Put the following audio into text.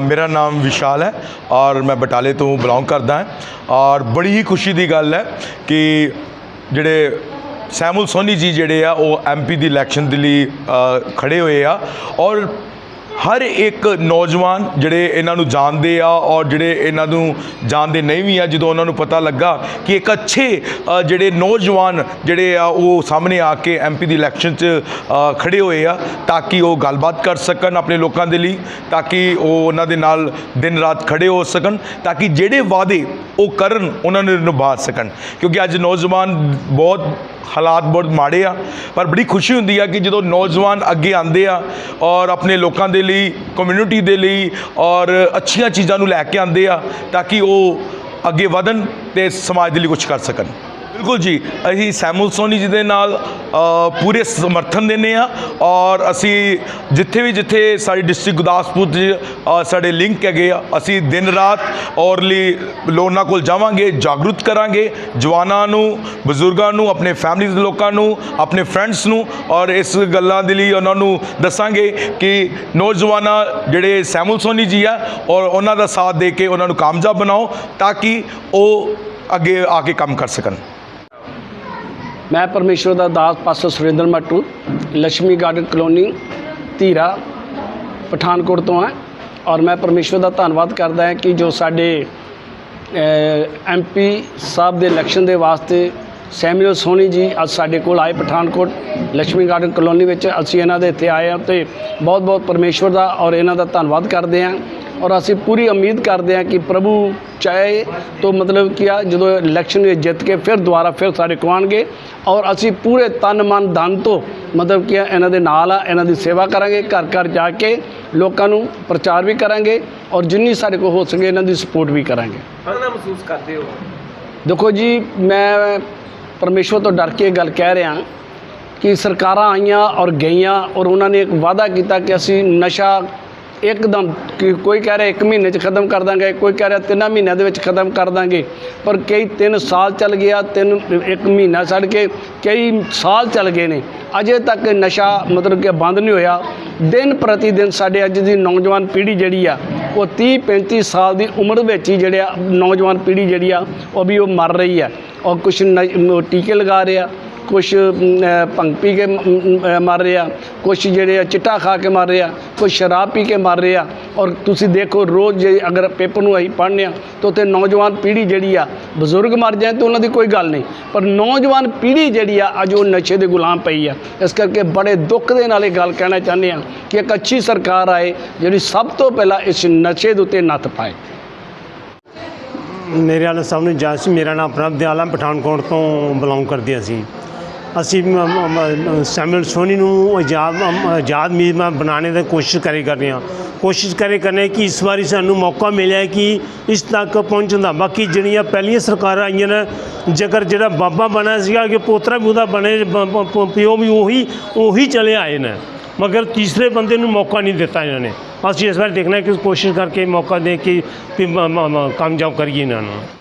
ਮੇਰਾ ਨਾਮ ਵਿਸ਼ਾਲ ਹੈ ਔਰ ਮੈਂ ਬਟਾਲੇ ਤੋਂ ਬਿਲੋਂਗ ਕਰਦਾ ਹਾਂ ਔਰ ਬੜੀ ਹੀ ਖੁਸ਼ੀ ਦੀ ਗੱਲ ਹੈ ਕਿ ਜਿਹੜੇ ਸੈਮੂਲ ਸੋਨੀ ਜੀ ਜਿਹੜੇ ਆ ਉਹ ਐਮਪੀ ਦੀ ਇਲੈਕਸ਼ਨ ਦੇ ਲਈ ਅ, ਖੜੇ ਹੋਏ ਆ ਔਰ ਹਰ ਇੱਕ ਨੌਜਵਾਨ ਜਿਹੜੇ ਇਹਨਾਂ ਨੂੰ ਜਾਣਦੇ ਆ ਔਰ ਜਿਹੜੇ ਇਹਨਾਂ ਨੂੰ ਜਾਣਦੇ ਨਹੀਂ ਵੀ ਆ ਜਦੋਂ ਉਹਨਾਂ ਨੂੰ ਪਤਾ ਲੱਗਾ ਕਿ ਇੱਕ ਅੱਛੇ ਜਿਹੜੇ ਨੌਜਵਾਨ ਜਿਹੜੇ ਆ ਉਹ ਸਾਹਮਣੇ ਆ ਕੇ ਐਮਪੀ ਦੀ ਇਲੈਕਸ਼ਨ 'ਚ ਅ, ਖੜੇ ਹੋਏ ਆ ਤਾਂ ਕਿ ਉਹ ਗੱਲਬਾਤ ਕਰ ਸਕਣ ਆਪਣੇ ਲੋਕਾਂ ਦੇ ਲਈ ਤਾਂ ਕਿ ਉਹ ਉਹਨਾਂ ਦੇ ਨਾਲ ਦਿਨ ਰਾਤ ਖੜੇ ਹੋ ਸਕਣ ਤਾਂ ਕਿ ਜਿਹੜੇ ਵਾਅਦੇ ਉਹ ਕਰਨ, ਉਹਨਾਂ ਨੂੰ ਨਿਭਾ ਸਕਣ। ਕਿਉਂਕਿ ਅੱਜ ਨੌਜਵਾਨ ਬਹੁਤ ਹਾਲਾਤ ਬਹੁਤ ਮਾੜੇ ਆ, ਪਰ ਬੜੀ ਖੁਸ਼ੀ ਹੁੰਦੀ ਆ ਕਿ ਜਦੋਂ ਨੌਜਵਾਨ ਅੱਗੇ ਆਉਂਦੇ ਆ ਔਰ ਆਪਣੇ ਲੋਕਾਂ ਦੇ ਲਈ ਕਮਿਊਨਿਟੀ ਦੇ ਲਈ ਔਰ ਅੱਛੀਆਂ ਚੀਜ਼ਾਂ ਨੂੰ ਲੈ ਕੇ ਆਉਂਦੇ ਆ, ਤਾਂ ਕਿ ਉਹ ਅੱਗੇ ਵਧਣ ਤੇ ਸਮਾਜ ਦੇ ਲਈ ਕੁਝ ਕਰ ਸਕਣ। ਬਿਲਕੁਲ ਜੀ, ਅਸੀਂ ਸੈਮੂਲ ਸੋਨੀ ਜੀ ਦੇ ਨਾਲ ਪੂਰੇ ਸਮਰਥਨ ਦਿੰਦੇ ਆ ਔਰ ਅਸੀਂ ਜਿੱਥੇ ਵੀ ਜਿੱਥੇ ਸਾਡੀ ਡਿਸਟ੍ਰਿਕਟ ਗੁਰਦਾਸਪੁਰ 'ਚ ਸਾਡੇ ਲਿੰਕ ਹੈਗੇ ਆ, ਅਸੀਂ ਦਿਨ ਰਾਤ ਔਰ ਲਈ ਲੋਨਾਂ ਕੋਲ ਜਾਵਾਂਗੇ, ਜਾਗਰੂਕ ਕਰਾਂਗੇ, ਜਵਾਨਾਂ ਨੂੰ, ਬਜ਼ੁਰਗਾਂ ਨੂੰ, ਆਪਣੇ ਫੈਮਿਲੀ ਦੇ ਲੋਕਾਂ ਨੂੰ, ਆਪਣੇ ਫਰੈਂਡਸ ਨੂੰ ਔਰ ਇਸ ਗੱਲਾਂ ਦੇ ਲਈ ਉਹਨਾਂ ਨੂੰ ਦੱਸਾਂਗੇ ਕਿ ਨੌਜਵਾਨਾਂ ਜਿਹੜੇ ਸੈਮੂਲ ਸੋਨੀ ਜੀ ਆ ਔਰ ਉਹਨਾਂ ਦਾ ਸਾਥ ਦੇ ਕੇ ਉਹਨਾਂ ਨੂੰ ਕਾਮਯਾਬ ਬਣਾਓ ਤਾਂ ਕਿ ਉਹ ਅੱਗੇ ਆ ਕੇ ਕੰਮ ਕਰ ਸਕਣ। ਮੈਂ ਪਰਮੇਸ਼ਵਰ ਦਾ ਦਾਸ pastor Surinder Mattu Lakshmi garden colony, Dhira, Pathankot ਤੋਂ ਆ ਔਰ ਮੈਂ ਪਰਮੇਸ਼ਵਰ ਦਾ ਧੰਨਵਾਦ ਕਰਦਾ ਹਾਂ ਕਿ ਜੋ ਸਾਡੇ ਐਮਪੀ ਸਾਹਿਬ ਦੇ ਇਲੈਕਸ਼ਨ ਦੇ ਵਾਸਤੇ ਸੈਮੂਅਲ ਸੋਨੀ ਜੀ ਅੱਜ ਸਾਡੇ ਕੋਲ ਆਏ ਪਠਾਨਕੋਟ ਲక్ష్ਮੀ ਗਾਰਡਨ ਕਲੋਨੀ ਵਿੱਚ। ਅਸੀਂ ਇਹਨਾਂ ਦੇ ਇੱਥੇ ਆਏ ਹਾਂ ਤੇ ਬਹੁਤ ਬਹੁਤ ਪਰਮੇਸ਼ਵਰ ਦਾ ਔਰ ਇਹਨਾਂ ਦਾ ਧੰਨਵਾਦ ਕਰਦੇ ਹਾਂ। ਔਰ ਅਸੀਂ ਪੂਰੀ ਉਮੀਦ ਕਰਦੇ ਹਾਂ ਕਿ ਪ੍ਰਭੂ ਚਾਹੇ ਤੋਂ ਮਤਲਬ ਕੀ ਆ ਜਦੋਂ ਇਲੈਕਸ਼ਨ ਵਿੱਚ ਜਿੱਤ ਕੇ ਫਿਰ ਦੁਬਾਰਾ ਫਿਰ ਸਾਡੇ ਕੋਲ ਆਉਣਗੇ। ਔਰ ਅਸੀਂ ਪੂਰੇ ਤਨ ਮਨ ਧਨ ਤੋਂ ਮਤਲਬ ਕੀ ਆ ਇਹਨਾਂ ਦੇ ਨਾਲ ਆ ਇਹਨਾਂ ਦੀ ਸੇਵਾ ਕਰਾਂਗੇ ਘਰ ਘਰ ਜਾ ਕੇ ਲੋਕਾਂ ਨੂੰ ਪ੍ਰਚਾਰ ਵੀ ਕਰਾਂਗੇ ਔਰ ਜਿੰਨੀ ਸਾਡੇ ਕੋਲ ਹੋ ਸਕੇ ਇਹਨਾਂ ਦੀ ਸਪੋਰਟ ਵੀ ਕਰਾਂਗੇ। ਕਿਹੜਾ ਮਹਿਸੂਸ ਕਰਦੇ ਹੋ? ਦੇਖੋ ਜੀ ਮੈਂ ਪਰਮੇਸ਼ਵਰ ਤੋਂ ਡਰ ਕੇ ਇਹ ਗੱਲ ਕਹਿ ਰਿਹਾ ਕਿ ਸਰਕਾਰਾਂ ਆਈਆਂ ਔਰ ਗਈਆਂ ਔਰ ਉਹਨਾਂ ਨੇ ਇੱਕ ਵਾਅਦਾ ਕੀਤਾ ਕਿ ਅਸੀਂ ਨਸ਼ਾ ਇੱਕਦਮ ਕਿ ਕੋਈ ਕਹਿ ਰਿਹਾ 1 ਮਹੀਨੇ 'ਚ ਖਤਮ ਕਰ ਦਾਂਗੇ, ਕੋਈ ਕਹਿ ਰਿਹਾ 3 ਮਹੀਨਿਆਂ ਦੇ ਵਿੱਚ ਖਤਮ ਕਰ ਦਾਂਗੇ। ਪਰ ਕਈ 3 ਸਾਲ ਚੱਲ ਗਿਆ, ਤਿੰਨ ਇੱਕ ਮਹੀਨਾ ਛੱਡ ਕੇ, ਕਈ ਸਾਲ ਚੱਲ ਗਏ ਨੇ। ਅਜੇ ਤੱਕ ਨਸ਼ਾ ਮਤਲਬ ਕਿ ਬੰਦ ਨਹੀਂ ਹੋਇਆ। ਦਿਨ ਪ੍ਰਤੀ ਦਿਨ ਸਾਡੇ ਅੱਜ ਦੀ ਨੌਜਵਾਨ ਪੀੜ੍ਹੀ ਜਿਹੜੀ ਆ, ਉਹ 30 35 ਸਾਲ ਦੀ ਉਮਰ ਵਿੱਚ ਹੀ ਜਿਹੜੇ ਆ, ਨੌਜਵਾਨ ਪੀੜ੍ਹੀ ਜਿਹੜੀ ਆ, ਉਹ ਵੀ ਉਹ ਮਰ ਰਹੀ ਆ। ਔਰ ਕੁਝ ਟੀਕੇ ਲਗਾ ਰਹੇ। ਆ ਕੁਝ ਭੰਗ ਪੀ ਕੇ ਮ- ਮ- ਮਰ ਰਹੇ। ਆ ਕੁਝ ਜਿਹੜੇ ਆ ਚਿੱਟਾ ਖਾ ਕੇ ਮਰ ਰਹੇ ਆ ਕੁਝ ਸ਼ਰਾਬ ਪੀ ਕੇ ਮਰ ਰਹੇ। ਆ ਔਰ ਤੁਸੀਂ ਦੇਖੋ, ਰੋਜ਼ ਜੇ ਅਗਰ ਪੇਪਰ ਨੂੰ ਅਸੀਂ ਪੜ੍ਹਨੇ ਆ, ਤਾਂ ਉੱਥੇ ਨੌਜਵਾਨ ਪੀੜ੍ਹੀ ਜਿਹੜੀ ਆ, ਬਜ਼ੁਰਗ ਮਰ ਜਾਏ ਤਾਂ ਉਹਨਾਂ ਦੀ ਕੋਈ ਗੱਲ ਨਹੀਂ। ਪਰ ਨੌਜਵਾਨ ਪੀੜ੍ਹੀ ਜਿਹੜੀ ਆ, ਅੱਜ ਉਹ ਨਸ਼ੇ ਦੇ ਗੁਲਾਮ ਪਈ ਆ। ਇਸ ਕਰਕੇ ਬੜੇ ਦੁੱਖ ਦੇ ਨਾਲ ਇਹ ਗੱਲ ਕਹਿਣਾ ਚਾਹੁੰਦੇ ਆ ਕਿ ਇੱਕ ਅੱਛੀ ਸਰਕਾਰ ਆਏ, ਜਿਹੜੀ ਸਭ ਤੋਂ ਪਹਿਲਾਂ ਇਸ ਨਸ਼ੇ ਦੇ ਉੱਤੇ ਨੱਥ ਪਾਏ। ਮੇਰੇ ਵਾਲੇ ਸਭ ਨੂੰ ਜਾਣ ਸੀ। ਮੇਰਾ ਨਾਮ ਪ੍ਰਭ ਦਿਆਲਾ ਪਠਾਨਕੋਟ ਤੋਂ ਬਿਲੋਂਗ ਕਰਦੇ ਅਸੀਂ। ਅਸੀਂ ਮ- ਮ- ਸੋਨੀ ਨੂੰ ਆਜ਼ਾਦ ਆਜ਼ਾਦ ਮੀਜ਼ਬਾਨ ਬਣਾਉਣ ਦੀ ਕੋਸ਼ਿਸ਼ ਕਰੇ ਕਰਦੇ ਹਾਂ। ਕੋਸ਼ਿਸ਼ ਕਰੇ ਕਰਨੇ ਕਿ ਇਸ ਵਾਰੀ ਸਾਨੂੰ ਮੌਕਾ ਮਿਲਿਆ ਕਿ ਇਸ ਤੱਕ ਪਹੁੰਚਣ ਦਾ। ਬਾਕੀ ਜਿਹੜੀਆਂ ਪਹਿਲੀਆਂ ਸਰਕਾਰਾਂ ਆਈਆਂ ਨੇ, ਜੇਕਰ ਜਿਹੜਾ ਬਾਬਾ ਬਣਿਆ ਸੀਗਾ ਕਿ ਪੋਤਰਾ ਵੀ ਉਹਦਾ ਬਣੇ ਪਿਓ ਵੀ ਉਹੀ ਉਹੀ ਚਲੇ ਆਏ ਨੇ। ਮਗਰ ਤੀਸਰੇ ਬੰਦੇ ਨੂੰ ਮੌਕਾ ਨਹੀਂ ਦਿੱਤਾ ਇਹਨਾਂ ਨੇ। ਅਸੀਂ ਇਸ ਵਾਰ ਦੇਖਣਾ ਕਿ ਕੋਸ਼ਿਸ਼ ਕਰਕੇ ਮੌਕਾ ਦੇ ਕੇ ਕਾਮਯਾਬ ਕਰੀਏ ਇਹਨਾਂ ਨੂੰ।